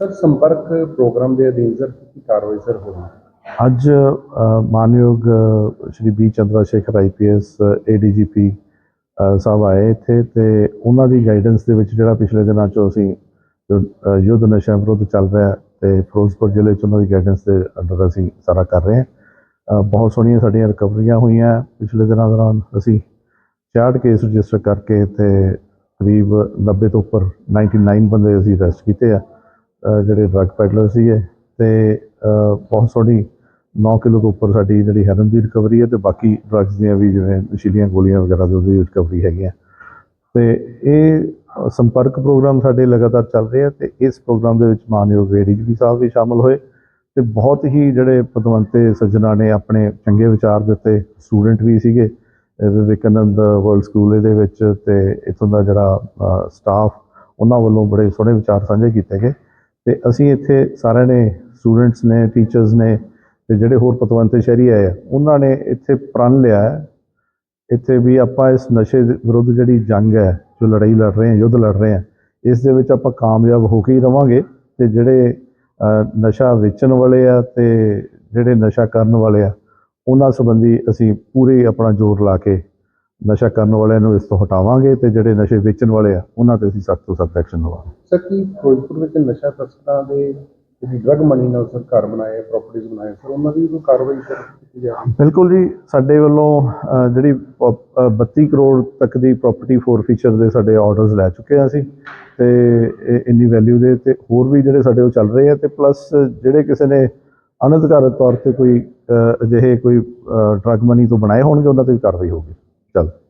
Sir, ਸੰਪਰਕ programme ਦੇ ਅਧੀਨ ਸਰ, ਕੀ ਕਾਰਵਾਈ ਸਰ ਹੋਈ ਅੱਜ ਮਾਨਯੋਗ Shri B Chandra Shekhar IPS ADGP ਸਾਹਿਬ ਆਏ ਇੱਥੇ ਤੇ ਉਹਨਾਂ ਦੀ ਗਾਈਡੈਂਸ ਦੇ ਵਿੱਚ ਜਿਹੜਾ ਪਿਛਲੇ ਦਿਨਾਂ ਚੋਂ ਅਸੀਂ ਯੁੱਧ ਨਸ਼ਾ ਵਿਰੁੱਧ ਚੱਲ ਰਿਹਾ ਹੈ ਤੇ ਫਿਰੋਜ਼ਪੁਰ ਜ਼ਿਲ੍ਹੇ ਚ ਉਹਨਾਂ ਦੀ ਗਾਈਡੈਂਸ ਦੇ ਅੰਡਰ ਅਸੀਂ ਸਾਰਾ ਕਰ ਰਹੇ ਹਾਂ। ਬਹੁਤ ਸੋਹਣੀਆਂ ਸਾਡੀਆਂ ਰਿਕਵਰੀਆਂ ਹੋਈਆਂ ਪਿਛਲੇ ਦਿਨਾਂ ਦੌਰਾਨ। ਅਸੀਂ 66 ਕੇਸ ਰਜਿਸਟਰ ਕਰਕੇ ਤੇ ਕਰੀਬ 90 ਤੋਂ ਉੱਪਰ 99 ਬੰਦੇ ਅਸੀਂ ਅਰੈਸਟ ਕੀਤੇ ਆ। ਜਿਹੜੇ ਡਰੱਗ ਪੈਡਲਰ ਸੀਗੇ ਤੇ ਬਹੁਤ ਸੋਹਣੀ 9 ਕਿਲੋ ਤੋਂ ਉੱਪਰ ਸਾਡੀ ਜਿਹੜੀ ਹੈਰਨ ਦੀ ਰਿਕਵਰੀ ਹੈ ਤੇ ਬਾਕੀ ਡਰੱਗਸ ਦੀਆਂ ਵੀ ਜਿਵੇਂ ਨਸ਼ੀਲੀਆਂ ਗੋਲੀਆਂ ਵਗੈਰਾ ਦੀ ਉਹਦੀ ਰਿਕਵਰੀ ਹੈਗੀਆਂ। ਆ ਤੇ ਇਹ ਸੰਪਰਕ ਪ੍ਰੋਗਰਾਮ ਸਾਡੇ ਲਗਾਤਾਰ ਚੱਲ ਰਹੇ ਆ ਤੇ ਇਸ ਪ੍ਰੋਗਰਾਮ ਦੇ ਵਿੱਚ ਮਾਨਯੋਗ ਏਡੀਜੀਪੀ ਸਾਹਿਬ ਵੀ ਸ਼ਾਮਲ ਹੋਏ ਤੇ ਬਹੁਤ ਹੀ ਜਿਹੜੇ ਪਤਵੰਤੇ ਸੱਜਣਾ ਨੇ ਆਪਣੇ ਚੰਗੇ ਵਿਚਾਰ ਦਿੱਤੇ ਸਟੂਡੈਂਟ ਵੀ ਸੀਗੇ ਵਿਵੇਕਾਨੰਦ ਵਰਲਡ ਸਕੂਲ ਇਹਦੇ ਵਿੱਚ ਤੇ ਇਥੋਂ ਦਾ ਜਿਹੜਾ ਸਟਾਫ ਉਹਨਾਂ ਵੱਲੋਂ ਬੜੇ ਸੋਹਣੇ ਵਿਚਾਰ ਸਾਂਝੇ ਕੀਤੇ ਗਏ। ਤੇ ਅਸੀਂ ਇੱਥੇ ਸਾਰਿਆਂ ਨੇ ਸਟੂਡੈਂਟਸ ਨੇ ਟੀਚਰਸ ਨੇ ਤੇ ਜਿਹੜੇ ਹੋਰ ਪਤਵੰਤੇ ਸ਼ਹਿਰੀ ਆਏ ਆ, ਉਹਨਾਂ ਨੇ ਇੱਥੇ ਪ੍ਰਣ ਲਿਆ ਹੈ। ਇੱਥੇ ਵੀ ਆਪਾਂ ਇਸ ਨਸ਼ੇ ਦੇ ਵਿਰੁੱਧ ਜਿਹੜੀ ਜੰਗ ਹੈ, ਜੋ ਲੜਾਈ ਲੜ ਰਹੇ ਹਾਂ, ਯੁੱਧ ਲੜ ਰਹੇ ਹਾਂ, ਇਸ ਦੇ ਵਿੱਚ ਆਪਾਂ ਕਾਮਯਾਬ ਹੋ ਕੇ ਹੀ ਰਵਾਂਗੇ ਤੇ ਜਿਹੜੇ ਨਸ਼ਾ ਵੇਚਣ ਵਾਲੇ ਆ ਤੇ ਜਿਹੜੇ ਨਸ਼ਾ ਕਰਨ ਵਾਲੇ ਆ, ਉਹਨਾਂ ਸੰਬੰਧੀ ਅਸੀਂ ਪੂਰੇ ਆਪਣਾ ਜ਼ੋਰ ਲਾ ਕੇ ਨਸ਼ਾ ਕਰਨ ਵਾਲਿਆਂ ਨੂੰ ਇਸ ਤੋਂ ਹਟਾਵਾਂਗੇ ਤੇ ਜਿਹੜੇ ਨਸ਼ੇ ਵੇਚਣ ਵਾਲੇ ਆ ਉਹਨਾਂ ਤੇ ਅਸੀਂ ਸਖਤ ਤੋਂ ਸਖਤ ਐਕਸ਼ਨ ਲਵਾਂਗੇ। ਸਰ ਕੀ ਫਿਰੋਜ਼ਪੁਰ ਵਿੱਚ ਨਸ਼ਾ ਤਸਕਰਾਂ ਦੇ ਜਿਹੜੀ ਡਰਗ ਮਨੀ ਨਾਲ ਸਰ ਘਰ ਬਣਾਏ ਪ੍ਰਾਪਰਟੀਆਂ ਬਣਾਏ ਸਰ ਉਹਨਾਂ ਦੀ ਕੋਈ ਕਾਰਵਾਈ ਸਰ ਕੀਤੀ ਜਾਵੇ ਬਿਲਕੁਲ ਜੀ ਸਾਡੇ ਵੱਲੋਂ ਜਿਹੜੀ ਪ- ਅ, 32 ਕਰੋੜ ਤੱਕ ਦੀ ਪ੍ਰਾਪਰਟੀ ਫੋਰਫੀਚਰ ਦੇ ਸਾਡੇ ਆਰਡਰਸ ਲੈ ਚੁੱਕੇ ਹਾਂ ਅਸੀਂ ਤੇ ਇਹ ਇੰਨੀ ਵੈਲਿਊ ਦੇ ਤੇ ਹੋਰ ਵੀ ਜਿਹੜੇ ਸਾਡੇ ਉਹ ਚੱਲ ਰਹੇ ਆ ਤੇ ਪਲੱਸ ਜਿਹੜੇ ਕਿਸੇ ਨੇ ਅਨਧਿਕਾਰਤ ਤੌਰ ਤੇ ਕੋਈ ਅਜਿਹੇ ਕੋਈ ਡਰਗ ਮਨੀ ਤੋਂ ਬਣਾਏ ਹੋਣਗੇ ਉਹਨਾਂ ਤੇ ਵੀ ਕਾਰਵਾਈ ਹੋਊਗੀ। ચાલો